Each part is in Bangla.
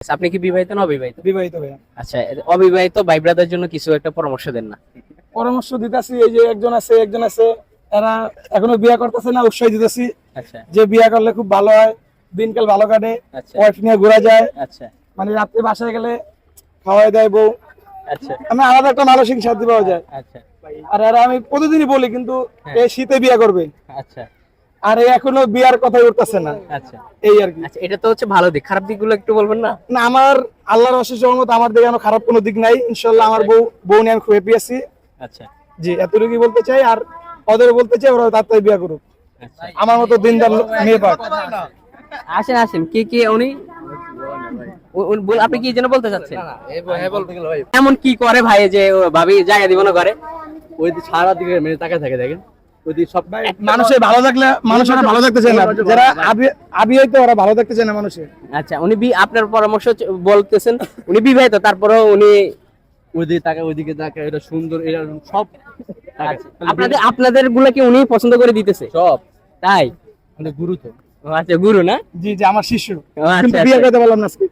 আচ্ছা, আপনি কি বিবাহিত না অবিবাহিত? বিবাহিত ভাইয়া। আচ্ছা অবিবাহিত ভাই ব্রাদার জন্য কিছু একটা পরামর্শ দেন না। পরামর্শ দিতেছি এই যে একজন আছে একজন আছে এরা এখনও বিয়ে করতেছে না উৎসাহ দিতেছি আচ্ছা। যে বিয়ে করলে খুব ভালো হয় দিনকাল ভালো কাটে আচ্ছা। ওয়াইফ নিয়ে ঘোরা যায় আচ্ছা। মানে রাত্রে বাসায় গেলে খাওয়াই দেয় বউ। আচ্ছা। আমি আলাদা একটা মানসিক শান্তি পাওয়া যায়। আচ্ছা। আর এরা আমি প্রতিদিনই বলি কিন্তু হ্যাঁ। এই শীতে বিয়ে করবে। আচ্ছা। আর এখনও বিয়ার কথাই উঠতেছে না। আচ্ছা। এই আর কি। আচ্ছা এটা তো হচ্ছে ভালো দিক। খারাপ দিকগুলো একটু বলবেন না? না আমার আল্লাহর অশেষ রহমত আমার দিকে কোনো খারাপ কোনো দিক নাই। ইনশাল্লাহ আমার বউ বউ নিয়ে আমি খুব হ্যাপি আছি। আচ্ছা। জি এতটুকুই বলতে চাই আর ওদের বলতে চাই ওরা তাড়াতাড়ি বিয়ে করুক। আচ্ছা। আমার মতো দিনদার মেয়ে পাক। আসেন আসেন কি কি উনি? উ- উনি বল- আপনি কি যেন বলতে চাচ্ছেন? এমন কি করে ভাই যে ও ভাবি জায়গা দিব না করে ওই সারা দিকে মেরে তাকায় থাকে দেখেন। সব ভালো থাকলে মানুষের ভালো থাকতে চায় না যারা আবি- আবিয়াইতে ওরা ভালো থাকতে চায় না মানুষের আচ্ছা উনি আপনার পরামর্শ বলতেছেন উনি বিবাহিত তারপরেও উনি ওই তাকায় ওই তাকায় এটা সুন্দর এটা সব আপনাদের আপনাদেরগুলা কি উনি পছন্দ করে দিতেছে? সব। তাই? আমাদের গুরু তো। আচ্ছা গুরু না? জি জি আমার শিষ্য। আচ্ছা, কিন্তু আচ্ছা। করতে না আজকে।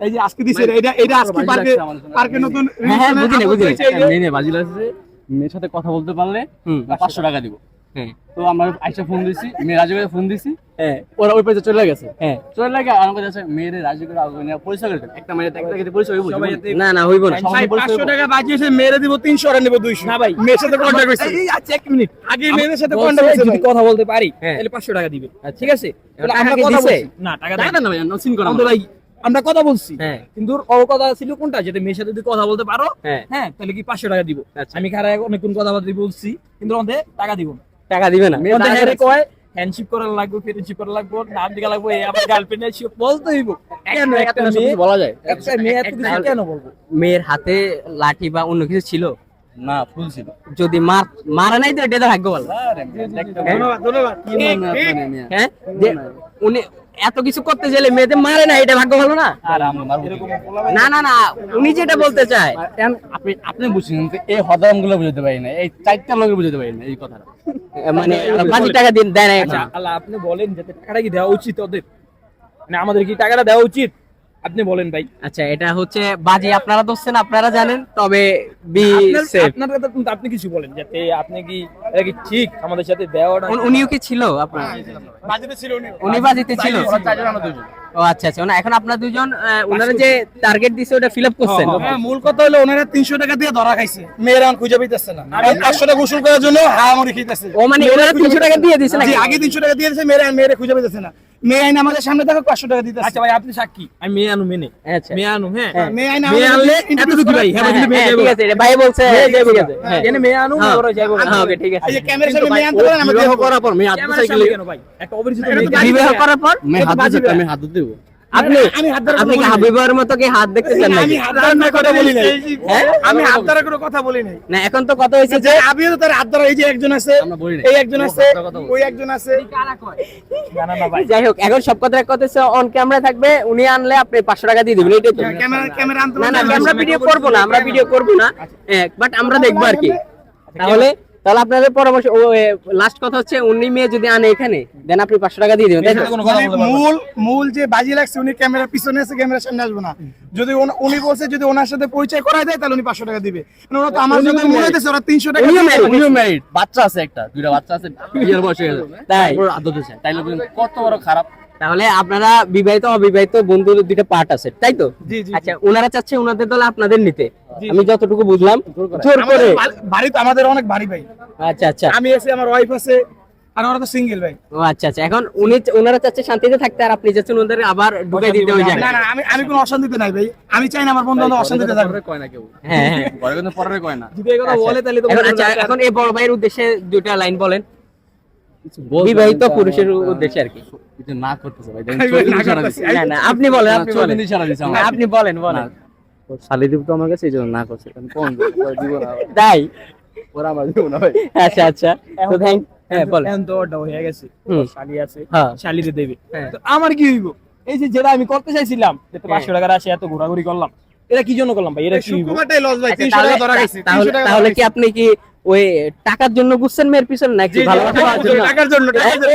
এই যে আজকে দিছে এটা এটা আজকে পার্কে পার্কে নতুন হ্যাঁ, হ্যাঁ, বুঝিনি, বুঝিনি। মেয়ে নিয়ে বাজি লাগছে মেয়ের সাথে কথা বলতে পারলে পাঁচশো টাকা দিব। হ্যাঁ। তো আমরা আইসা ফোন দিছি মেয়ে রাজি করে ফোন দিছি। হ্যাঁ ওরা ওই চলে গেছে। হ্যাঁ চলে লাগে আর যাচ্ছে মেয়েরে রাজি করে আগে নিয়ে পরিচয় করে একটা মেয়ের একটা ক্ষেত্রে পরিচয় হইব না না হইব না। টাকা বাজিয়েছে মেরে দিব তিনশো আর নেব দুইশো। না ভাই। মেয়ের সাথে কন্ট্যাক্ট হয়েছে। আচ্ছা এক মিনিট। আগে মেয়েদের সাথে যদি কথা বলতে পারি। তাহলে পাঁচশো টাকা দিবে। আচ্ছা। ঠিক আছে? আমরা কথা? বলছি। না টাকা দেন। না ভাই নসিন করা ভাই আমরা কথা বলছি। হ্যাঁ। কিন্তু কথা ছিল কোনটা? যেটা মেয়ের সাথে যদি কথা বলতে পারো হ্যাঁ। হ্যাঁ তাহলে কি পাঁচশো টাকা দিব? আচ্ছা। আমি খারাপ অনেকক্ষণ কথা বলতে বলছি কিন্তু আমাদের টাকা দিব না। টাকা দিবে না। কয় হ্যান্ডশিপ করা লাগবে ফ্রেন্ডশিপ করা লাগবে নাম দিকে লাগবে আমার গার্লফ্রেন্ড আছে বলতে হইব। কেন একটা একটা না সব মেয়ে বলা যায়। একটা মেয়ে এত কিছু কেন বলব? মেয়ের হাতে লাঠি বা অন্য কিছু ছিল? না ফুল ছিল। যদি মার মারা নাই তো এটা তো ভাগ্য ভালো ধন্যবাদ। ধন্যবাদ হয়? হ্যাঁ? উনি এত কিছু করতে গেলে মেয়েদের মারে না এটা ভাগ্য ভালো না? না না না উনি যেটা বলতে চায়। আপনি আপনি বুঝছেন যে এই হদামগুলো বুঝতে পারি না এই চারটা লোকের বুঝতে পারি না এই কথাটা। মানে বাজি টাকা দিন দেয় না আচ্ছা আল্লাহ আপনি বলেন যাতে টাকাটা কি দেওয়া উচিত ওদের। মানে আমাদের কি টাকাটা দেওয়া উচিত? আপনি বলেন ভাই। আচ্ছা এটা হচ্ছে বাজি। আপনারা ধরছেন আপনারা জানেন তবে বি সেফ। আপনার আপনি কিছু বলেন যাতে আপনি কি এটা কি ঠিক? আমাদের সাথে দেওয়াটা উনিও কি ছিল আপনার? বাজিতে ছিল উনি উনি বাজিতে ছিল? ও আচ্ছা আচ্ছা। না, এখন আপনারা দুজন ওনারা যে টার্গেট দিছে ওটা ফিল আপ করছেন? হ্যাঁ, মূল কথা হলো ওনারা তিনশো টাকা দিয়ে ধরা খাইছে। মেয়েরা এখন খুঁজে পাইতেছে না। আর পাঁচশো টাকা গোসল করার জন্য হামারি খাইতেছে ও মানে ওনারা তিনশো টাকা দিয়ে দিছে নাকি? আগে তিনশো টাকা দিয়ে দিয়েছে মেয়েরা মেয়েরা খুঁজে পাইতেছে না। মেয়ে আইন আমাদের সামনে দেখো পাঁচশো টাকা দিতে আচ্ছা ভাই আপনি সাক্ষী। আমি মেয়ে আনু মেনে। আচ্ছা। মেয়ে আনু হ্যাঁ। হ্যাঁ। মেয়ে আইন মেয়ে আনলে এতটুকু ভাই হ্যাঁ হ্যাঁ, মেয়ে হ্যাঁ, ঠিক আছে এটা ভাই বলছে মেয়ে ঠিক আছে। এখানে মেয়ে আনু। ওরা যাব হ্যাঁ, ওকে ঠিক আছে। এই যে ক্যামেরার সামনে মেয়ে আনতে পারেন আমরা বিবাহ করার পর মেয়ে হাত সাইকেলে কেন ভাই? একটা অপরিচিত বাজি বিবাহ করার পর মেয়ে হাত দিতে আমি হাত দেবো। আপনি কি। হাবিবের মতো কি হাত দেখতে চান নাকি? আমি হাত ধরার কথা বলি নাই হ্যাঁ? আমি হাত ধরার কোনো কথা বলি নাই না এখন তো কথা হয়েছে যে আমিও তো তার হাত ধরা এই যে একজন আছে আমরা বলি নাই এই একজন আছে। ওই একজন আছে। যাই হোক এখন সব কথা এক কথা অন ক্যামেরা থাকবে উনি আনলে আপনি পাঁচশো টাকা দিয়ে দিবেন এটাই তো। ক্যামেরা ক্যামেরা আনতে না না আমরা ভিডিও করব না আমরা ভিডিও করব না। বাট আমরা দেখব আর কি। তাহলে তাহলে আপনাদের পরামর্শ লাস্ট কথা হচ্ছে উনি মেয়ে যদি আনে এখানে দেন আপনি পাঁচশো টাকা দিয়ে দিবেন। মূল মূল যে বাজি লাগছে উনি ক্যামেরা পিছনে আছে ক্যামেরার সামনে আসবে না। যদি উনি বলছে যদি ওনার সাথে পরিচয় করায় দেয় তাহলে উনি পাঁচশো টাকা দিবে। মানে ওরা তো আমার তো মনে হইতেছে ওরা তিনশো টাকা উনিও বাচ্চা আছে একটা দুইটা বাচ্চা আছে বিয়ের বয়স হয়ে গেছে। তাই? আদর তাইলে কত বড় খারাপ? তাহলে আপনারা বিবাহিত অবিবাহিত বন্ধুর দুইটা পার্ট আছে তাই তো জি, জি, আচ্ছা ওনারা চাচ্ছে ওনাদের দলে আপনাদের নিতে। আমি যতটুকু বুঝলাম জোর করে। বাড়ি তো আমাদের অনেক বাড়ি ভাই। আচ্ছা আচ্ছা। আমি আছি আমার ওয়াইফ আছে আর ওরা তো সিঙ্গেল ভাই। ও আচ্ছা আচ্ছা। এখন উনি ওনারা চাচ্ছে শান্তিতে থাকতে আর আপনি চাচ্ছেন ওদের আবার ঢুকাই দিতে ওই না না আমি আমি কোনো অশান্তিতে নাই ভাই। আমি চাই না আমার বন্ধু বান্ধব অশান্তিতে থাকবে কয় না কেউ হ্যাঁ হ্যাঁ। ঘরে কিন্তু পরে কয় না। যদি এই কথা আচ্ছা। বলে তাহলে তো এখন আচ্ছা এখন এই বড় ভাইয়ের উদ্দেশ্যে দুইটা লাইন বলেন। বিবাহিত পুরুষের উদ্দেশ্যে আর কি। না করতেছে ভাই না। না আপনি বলেন আপনি বলেন। আপনি বলেন বলেন। শালি তো আমার কাছে এই জন্য না করছে কোন দিব না তাই? ওরা আমার দিব না ভাই। আচ্ছা আচ্ছা। তো থ্যাংক হ্যাঁ বলেন। এখন তো ওটা হয়ে গেছে। শালি আছে হ্যাঁ। দেবে। হ্যাঁ। তো আমার কি হইব? এই যে যেটা আমি করতে চাইছিলাম যে পাঁচশো টাকার আসে এত ঘোরাঘুরি করলাম। এটা কি জন্য করলাম ভাই? এটা কি হইব? লস ভাই আচ্ছা, তাহলে কি আপনি কি ওই টাকার জন্য মেয়ের পিছনে নাকি? টাকার জন্য, টাকার জন্য।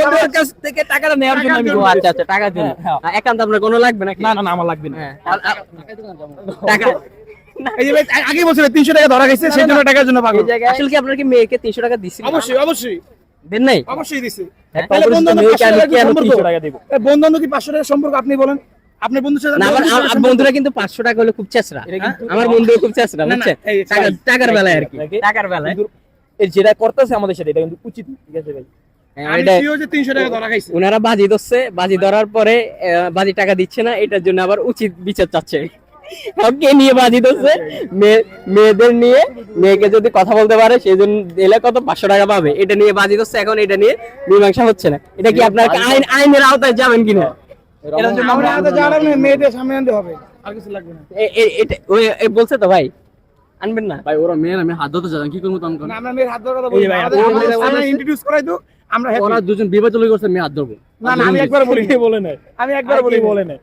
ওদের কাছ থেকে টাকাটা নেওয়ার জন্য আমি আচ্ছা আচ্ছা টাকার জন্য হ্যাঁ, একান্ত আপনার কোনো লাগবে নাকি না না না আমার লাগবে না হ্যাঁ টাকা এই যে ভাই আগে বছরে তিনশো টাকা ধরা গেছে সেই জন্য টাকার জন্য পাগল আসলে কি আপনার কি মেয়েকে তিনশো টাকা দিচ্ছিল অবশ্যই অবশ্যই দেন নাই অবশ্যই দিছে হ্যাঁ, বন্ধু মেয়েকে আমি পাঁচশো টাকা কেন সম্পর্ক? 300 টাকা দিব? এ, বন্ধু বান্ধব কি পাঁচশো টাকা সম্পর্ক আপনি বলেন আপনার বন্ধুর সাথে আমার বন্ধুর কিন্তু পাঁচশো টাকা হলে খুব চেষ্টা আমার বন্ধু খুব বুঝছেন ভাই, টাকার বেলায় আর কি টাকার বেলায় এই যেটা করতেছে আমাদের সাথে এটা কিন্তু উচিত ঠিক আছে ভাই? হ্যাঁ, ওনারা বাজি ধরছে বাজি ধরার পরে বাজি টাকা দিচ্ছে না এটার জন্য আবার উচিত বিচার চাচ্ছে। কে নিয়ে বাজি ধরছে? মেয়েদের নিয়ে মেয়েকে যদি কথা বলতে পারে সেই জন্য দিলে কত? পাঁচশো টাকা পাবে। এটা নিয়ে বাজি ধরছে এখন এটা নিয়ে মীমাংসা হচ্ছে না। এটা কি আপনার আইন আইনের আওতায় যাবেন কিনা? এটার জন্য আমরা আমরা হাতে জানাব না, মেয়েদের সামনে আনতে হবে। আর কিছু লাগবে না। এ- এ- এটা- বলছে তো ভাই? আনবেন না। ভাই ওরা মেয়ের আমি হাত ধরতে চাই কি করব তখন? না, আমরা মেয়ের হাত ধরার কথা introduce করাই তো আমরা ওরা দুজন বিবাহ চলে করছে মেয়ে হাত ধরবো। না, না, আমি একবার বলি। বলে নাই। আমি একবার বলি বলে নাই।